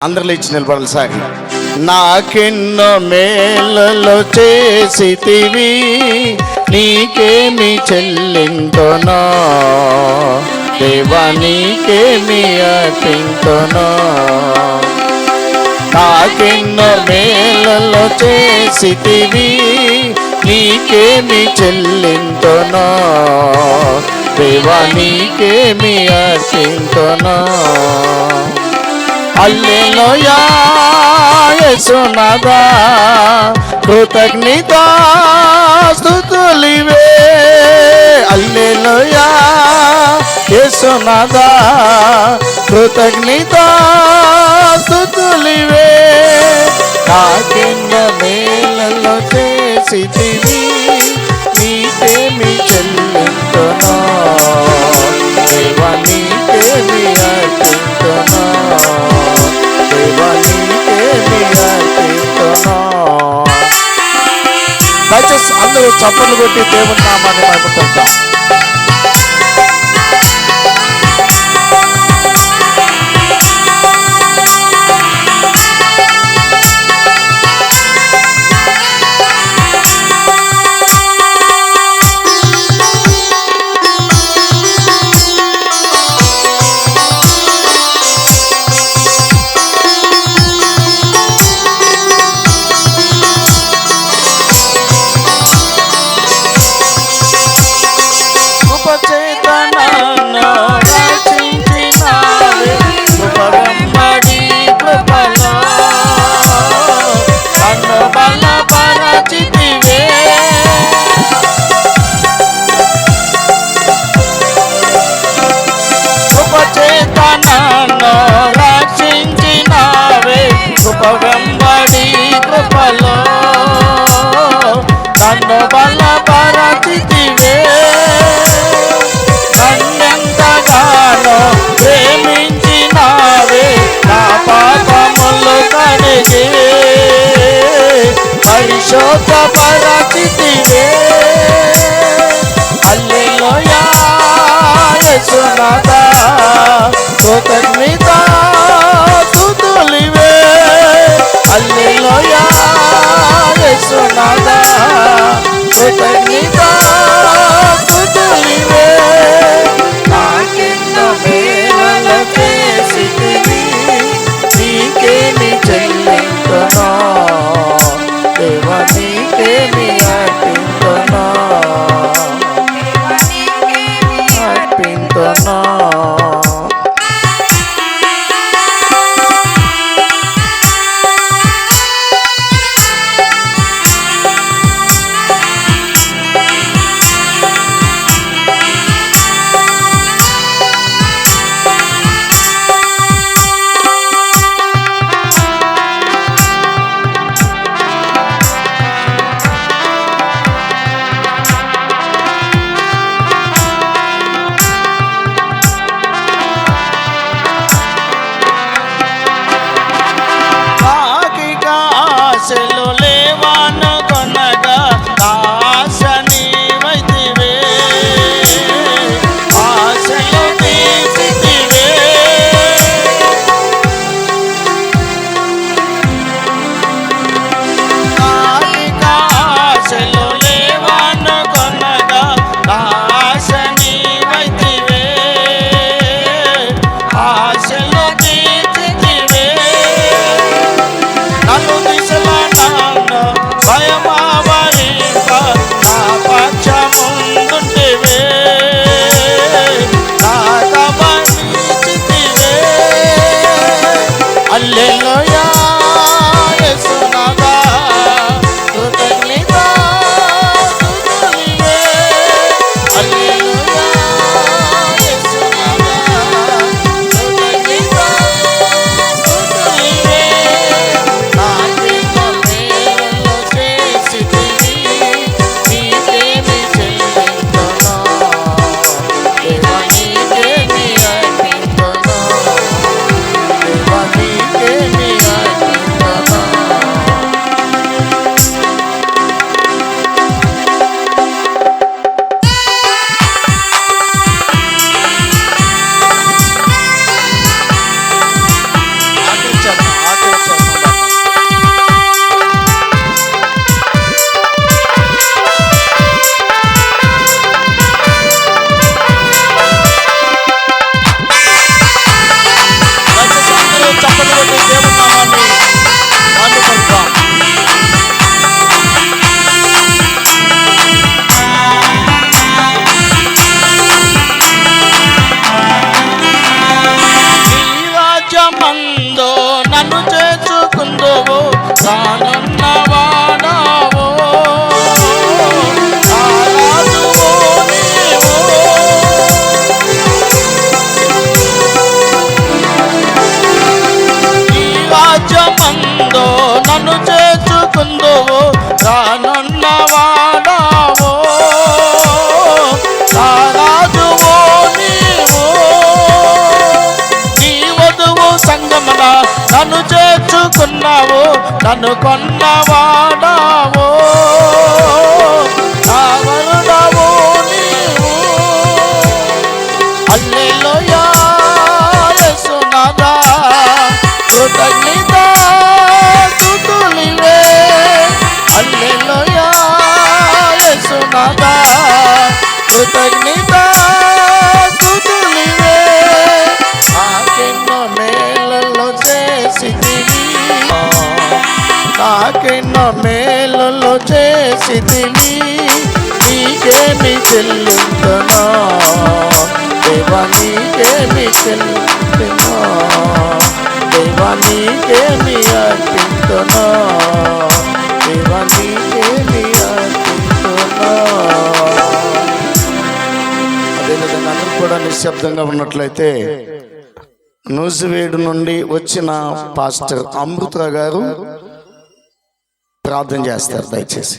అందరు లేచి నిలబడాలి సాగి నాకెన్నో మేలలో చేసితివి నీకేమి చెల్లింతోనో దేవా నీకేమి అర్పింతోనో. నాకెన్నో మేలలో చేసితివి నీకేమి చెల్లింతోనో దేవా నీకేమి అర్పింతోనో. అల్లెలోయా కృతజ్ఞత స్థుతులివే. అల్లెలోయా యేసునదా కృతజ్ఞత స్థుతులివే. కాకిన్న మేలలో చేసి చేసితివి నీకేమి చెల్లి చప్పట్లు కొట్టి దేవుని నామాన్ని మహిమపడతాం পরাচিতি చేర్చుకున్నావు. నన్ను కొన్నవాడావు. మేలలో చేసితివి నీకేమి చెల్లిందనా దేవా నీకేమి చెల్లిందనా దేవా నీకేమి అర్పింతునా దేవా నీకేమి అర్పింతునా అదేవిధంగా అందరూ కూడా నిశ్శబ్దంగా ఉన్నట్లయితే నూజివేడు నుండి వచ్చిన పాస్టర్ అమృత గారు ప్రార్థన చేస్తారు దయచేసి.